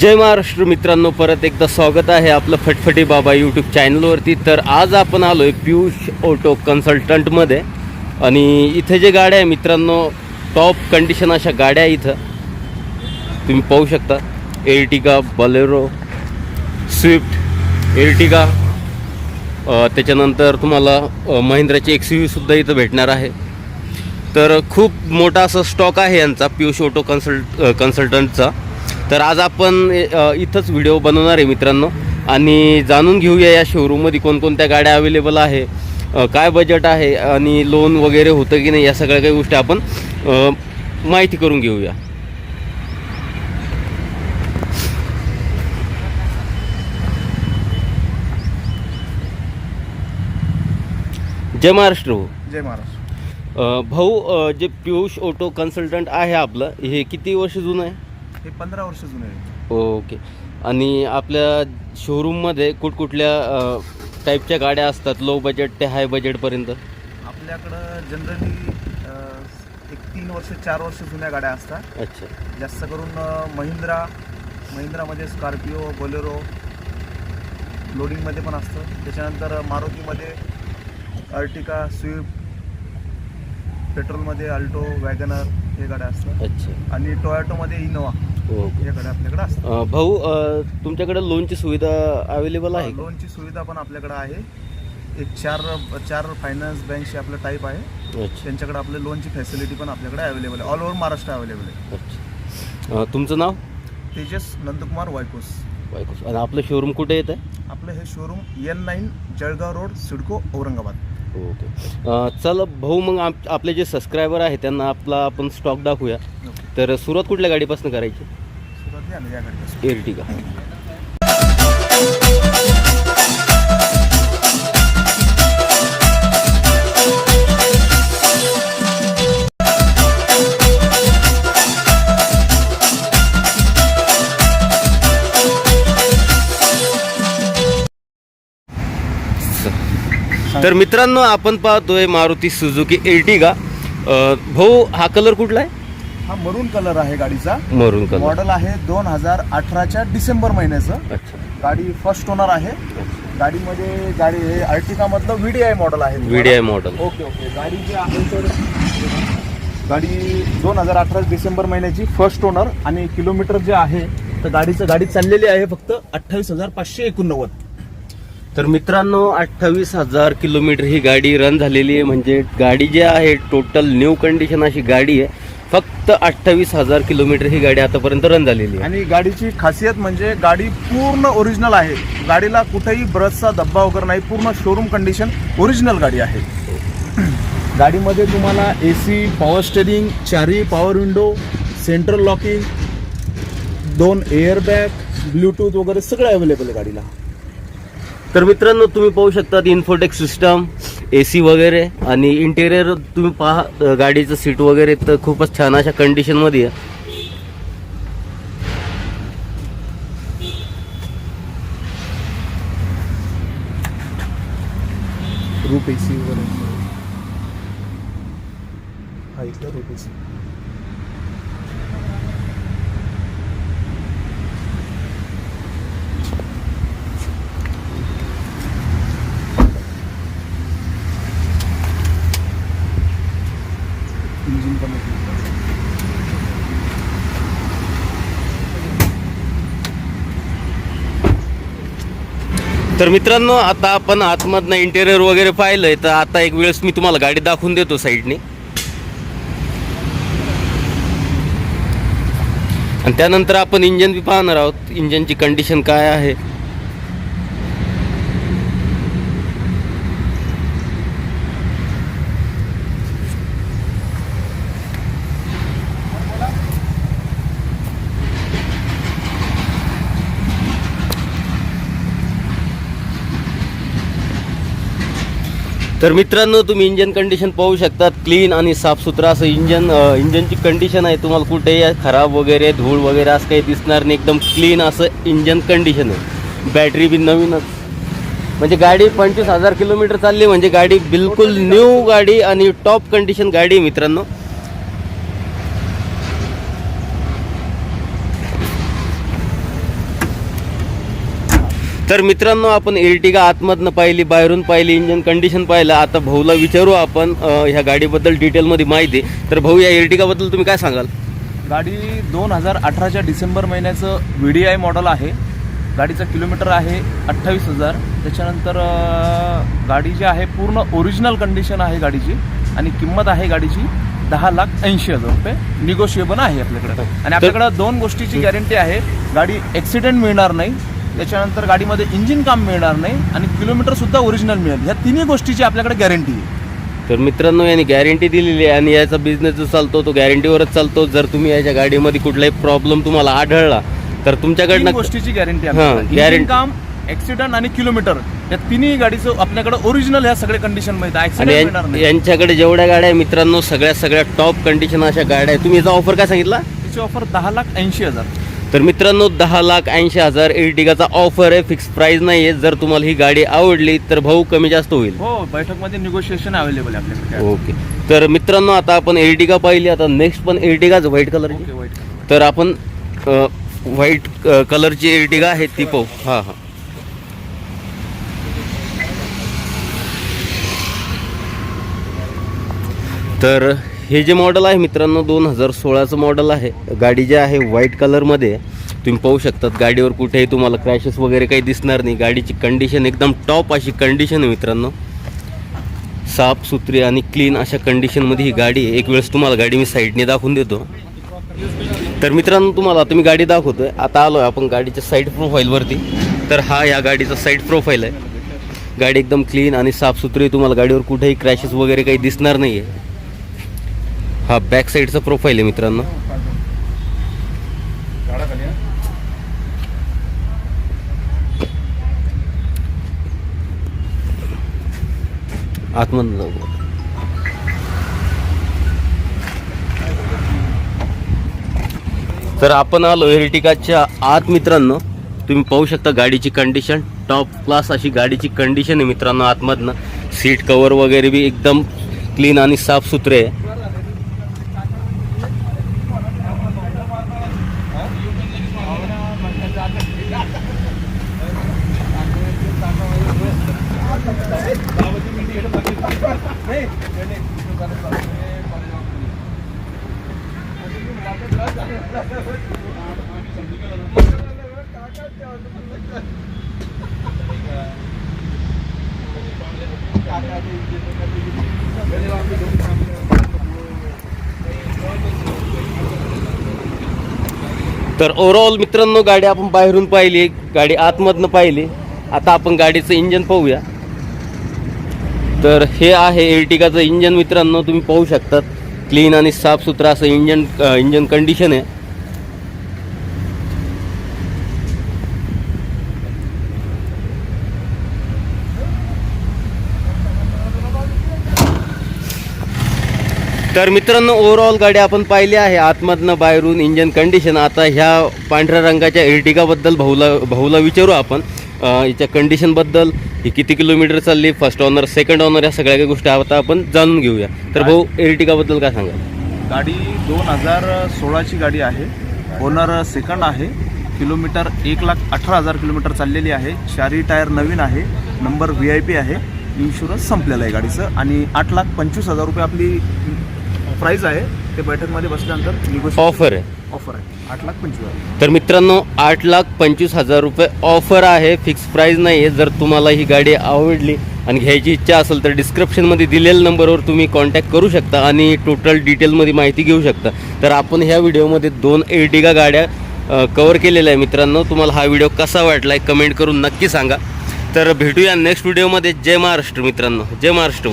जय महाराष्ट्र मित्रांनो परत एकदा स्वागत आहे आपलं फटफटी बाबा यूट्यूब चॅनलवरती तर आज आपण आलो आहे पियुष ऑटो कन्सल्टंटमध्ये. आणि इथे जे गाड्या आहे मित्रांनो टॉप कंडिशन अशा गाड्या आहे इथं. तुम्ही पाहू शकता. एर्टिगा बलेरो स्विफ्ट एर्टिगा त्याच्यानंतर तुम्हाला महिंद्राची एक्स यू सुद्धा इथं भेटणार आहे. तर खूप मोठा असा स्टॉक आहे यांचा पियुष ऑटो कन्सल्ट कन्सल्टंटचा. तर आज आपण इथंच व्हिडिओ बनवणार आहे मित्रांनो. आणि जाणून घेऊया या शोरूममध्ये कोणकोणत्या गाड्या अवेलेबल आहे काय बजेट आहे आणि लोन वगैरे होतं की नाही या सगळ्या काही गोष्टी आपण माहिती करून घेऊया. जय महाराष्ट्र भाऊ जय महाराष्ट्र. भाऊ जे पियुष ऑटो कन्सल्टंट आहे आपलं हे किती वर्ष जुनं आहे? हे पंधरा वर्ष जुने आहे ओके. आणि आपल्या शोरूममध्ये कुठकुठल्या टाईपच्या गाड्या असतात? लो बजेट ते हाय बजेटपर्यंत आपल्याकडं जनरली एक तीन वर्ष चार वर्ष जुन्या गाड्या असतात. अच्छा. जास्त करून अ, महिंद्रा महिंद्रामध्ये स्कॉर्पिओ बोलेरो लोडिंगमध्ये पण असतं. त्याच्यानंतर मारुतीमध्ये अर्टिका स्विफ्ट पेट्रोलमध्ये अल्टो वॅगनर हे गाड्या असतात. अच्छा. आणि टोयॅटोमध्ये इनोवा हे. आपल्याकडे अ, भाऊ अ, तुमच्याकडे लोनची सुविधा अवेलेबल आहे का? लोनची सुविधा पण आपल्याकडे आहे. एक चार चार फायनान्स बँकशी आपलं टाईप आहे. अच्छा. त्यांच्याकडे आपले लोनची फॅसिलिटी पण आपल्याकडे अवेलेबल आहे. ऑल ओव्हर महाराष्ट्र अवेलेबल आहे. अच्छा. अ, तुमचं नाव? तेजस नंदकुमार वायकोस. बायकोस आणि आपलं शोरूम कुठे येतं आहे आपलं हे showroom N nine Jalgaon road CIDCO Aurangabad. Okay. अ, चला भाऊ मग आप आपले जे सबस्क्रायबर आहे त्यांना आपला आपण स्टॉक दाखवूया. तर सुरुवात कुठल्या गाडीपासून करायची? एरटिका तर मित्रांनो आपण पाहतोय मारुती सुझुकी एर्टिगा भाऊ हा कलर कुठला आहे? हा मरून कलर आहे गाडीचा. मरून कलर मॉडेल आहे दोन हजार अठराच्या डिसेंबर महिन्याचं. अच्छा. गाडी फर्स्ट ओनर आहे. गाडीमध्ये गाडी हे अर्टिका मधलं व्हीडीआय मॉडेल आहे. VDI model okay okay. गाडी जी आहे तर गाडी दोन हजार अठरा डिसेंबर महिन्याची फर्स्ट ओनर आणि किलोमीटर जे आहे तर गाडीचं गाडी चाललेली आहे फक्त अठ्ठावीस हजार पाचशे एकोणनव्वद. तर मित्रांनो अठ्ठावीस हजार किलोमीटर ही गाडी रन झालेली आहे. म्हणजे गाडी जी आहे टोटल न्यू कंडिशन अशी गाडी आहे. फक्त अठ्ठावीस हजार किलोमीटर ही गाडी आतापर्यंत रन झालेली आहे. आणि गाडीची खासियत म्हणजे गाडी पूर्ण ओरिजिनल आहे. गाडीला कुठेही ब्रशचा धब्बा वगैरे नाही. पूर्ण शोरूम कंडिशन ओरिजिनल गाडी आहे. गाडीमध्ये तुम्हाला ए सी पॉवर स्टेरिंग चारही पॉवर विंडो सेंट्रल लॉकिंग दोन एअर बॅग ब्लूटूथ वगैरे सगळं अवेलेबल आहे गाडीला. तर मित्रांनो तुम्ही पाहू शकता इन्फोटेक सिस्टम ए सी वगैरे आणि इंटेरियर तुम्ही पहा गाडीचं सीट वगैरे तर खूपच छान अशा कंडिशनमध्ये आहे. रूप ए सी वगैरे. हा रूप ए सी इंजिन पण आहे. तर मित्रांनो आता आपण आतमधनं इंटेरियर वगैरे पाहिलंय तर आता एक वेळेस मी तुम्हाला गाडी दाखवून देतो साईडने. आणि त्यानंतर आपण इंजन बी पाहणार आहोत इंजनची कंडिशन काय आहे. तर मित्रांनो तुम्ही इंजन कंडिशन पाहू शकतात. क्लीन आणि साफसुथरा असं इंजन इंजनची कंडिशन आहे. तुम्हाला कुठेही खराब वगैरे धूळ वगैरे असं काही दिसणार नाही. एकदम क्लीन असं इंजन कंडिशन आहे. बॅटरी बी नवीनच म्हणजे गाडी पंचवीस हजार किलोमीटर चालली. म्हणजे गाडी बिलकुल न्यू गाडी आणि टॉप कंडिशन गाडी आहे मित्रांनो. तर मित्रांनो आपण एर्टिगा आतमधनं पाहिली बाहेरून पाहिली इंजन कंडिशन पाहिलं. आता भाऊला विचारू आपण ह्या गाडीबद्दल डिटेलमध्ये माहिती. तर भाऊ या एर्टिगाबद्दल तुम्ही काय सांगाल? गाडी दोन हजार अठराच्या डिसेंबर महिन्याचं व्ही डी आय मॉडेल आहे. गाडीचं किलोमीटर आहे अठ्ठावीस हजार. त्याच्यानंतर गाडी जी आहे पूर्ण ओरिजिनल कंडिशन आहे गाडीची. आणि किंमत आहे गाडीची दहा लाख ऐंशी हजार रुपये. निगोशिएबल आहे आपल्याकडे. आणि आपल्याकडे दोन गोष्टीची गॅरंटी आहे. गाडी ॲक्सिडेंट मिळणार नाही. त्याच्यानंतर गाडीमध्ये इंजिन काम मिळणार नाही आणि किलोमीटर सुद्धा ओरिजिनल मिळेल. ह्या तिन्ही गोष्टीची आपल्याकडे गॅरंटी आहे. तर मित्रांनो यांनी गॅरंटी दिलेली आहे आणि याचा बिझनेस जो चालतो तो गॅरंटीवरच चालतो. जर तुम्ही याच्या गाडीमध्ये कुठलाही प्रॉब्लेम तुम्हाला आढळला तर तुमच्याकडनं गोष्टीची गॅरंटी. गॅरंटी काम ऍक्सिडेंट आणि किलोमीटर या तिन्ही गाडीचं आपल्याकडे ओरिजिनल ह्या सगळ्या कंडिशनमध्ये आणि यांच्याकडे जेवढ्या गाड्या आहे मित्रांनो सगळ्या सगळ्या टॉप कंडिशन अशा गाड्या आहे तुम्ही याचा ऑफर काय सांगितला? त्याची ऑफर दहा लाख ऐंशी हजार. तर मित्रांनो दहा लाख ऐंशी हजार एर्टिगाचा ऑफर आहे. फिक्स प्राइस नाही आहे जर तुम्हाला ही गाडी आवडली तर भाऊ कमी जास्त होईल. हो बैठकमध्ये निगोशिएशन अवेलेबल आहे आपल्याकडे. ओके तर मित्रांनो आता आपण एर्टिगा पाहिली. आता नेक्स्ट पण एर्टिगाच व्हाईट कलर ओके तर आपण व्हाईट कलरची एर्टिगा आहे ती पाहू. हां हां. तर हे जे मॉडेल आहे मित्रांनो दोन हजार सोळाचं मॉडेल आहे. गाडी जे आहे व्हाईट कलरमध्ये तुम्ही पाहू शकतात गाडीवर कुठेही तुम्हाला क्रॅशेस वगैरे काही दिसणार नाही. गाडीची कंडिशन एकदम टॉप अशी कंडिशन आहे मित्रांनो. साफ सुथरी आणि क्लीन अशा कंडिशनमध्ये ही गाडी एक वेळेस तुम्हाला गाडी मी साईडने दाखवून देतो. तर मित्रांनो तुम्हाला आता मी गाडी आहे आता आलो आहे आपण गाडीच्या साईड प्रोफाईलवरती तर हा या गाडीचा साईड प्रोफाईल आहे. गाडी एकदम क्लीन आणि साफसुथरी तुम्हाला गाडीवर कुठेही क्रॅशेस वगैरे काही दिसणार नाही आहे हा बॅक साईडचा प्रोफाईल आहे मित्रांनो. आतमधून जाऊ तर आपण आलो हेरिटिकाच्या आत मित्रांनो. तुम्ही पाहू शकता गाडीची कंडिशन टॉप क्लास अशी गाडीची कंडिशन आहे मित्रांनो आतमधनं. सीट कवर वगैरे बी एकदम क्लीन आणि साफसुथरे आहे. तर ओव्हरऑल मित्रांनो गाडी आपण बाहेरून पाहिली गाडी आतमधनं पाहिली. आता आपण गाडीचं इंजन पाहूया. तर हे आहे एर्टिगाचं इंजन मित्रांनो तुम्ही पाहू शकतात. क्लीन आणि साफसुथरा असं इंजन इंजन कंडिशन आहे. तर मित्रांनो ओव्हरऑल गाडी आपण पाहिली आहे. आतमधनं बाहेरून इंजन कंडिशन आता ह्या पांढऱ्या रंगाच्या एर्टिगाबद्दल भाऊला भाऊला विचारू आपण. हिच्या कंडिशनबद्दल ही किती किलोमीटर चालली फर्स्ट ऑनर सेकंड ऑनर या सगळ्या काही गोष्टी आता आपण जाणून घेऊया. तर भाऊ एर्टिगाबद्दल काय सांगा गाडी दोन हजार सोळाची गाडी आहे. ओनर सेकंड आहे. किलोमीटर एक लाख अठरा हजार किलोमीटर चाललेली आहे. चारी टायर नवीन आहे. नंबर व्ही आय पी आहे. इन्शुरन्स संपलेला आहे गाडीचं. आणि आठ लाख पंचवीस हजार रुपये आपली प्राईज आहे. ते बैठकमध्ये बसल्यानंतर निगोशिएट ऑफर आहे. ऑफर आहे. आठ लाख पंचवीस हजार. तर मित्रांनो आठ लाख पंचवीस हजार रुपये ऑफर आहे. फिक्स प्राईज नाही आहे जर तुम्हाला ही गाडी आवडली आणि घ्यायची इच्छा असेल तर डिस्क्रिप्शनमध्ये दिलेल्या नंबरवर तुम्ही कॉन्टॅक्ट करू शकता आणि टोटल डिटेलमध्ये माहिती घेऊ शकता. तर आपण ह्या व्हिडिओमध्ये दोन एर्टिगा गाड्या कवर केलेल्या आहे मित्रांनो. तुम्हाला हा व्हिडिओ कसा वाटला आहे कमेंट करून नक्की सांगा. तर भेटूया नेक्स्ट व्हिडिओमध्ये जय महाराष्ट्र मित्रांनो. जय महाराष्ट्र.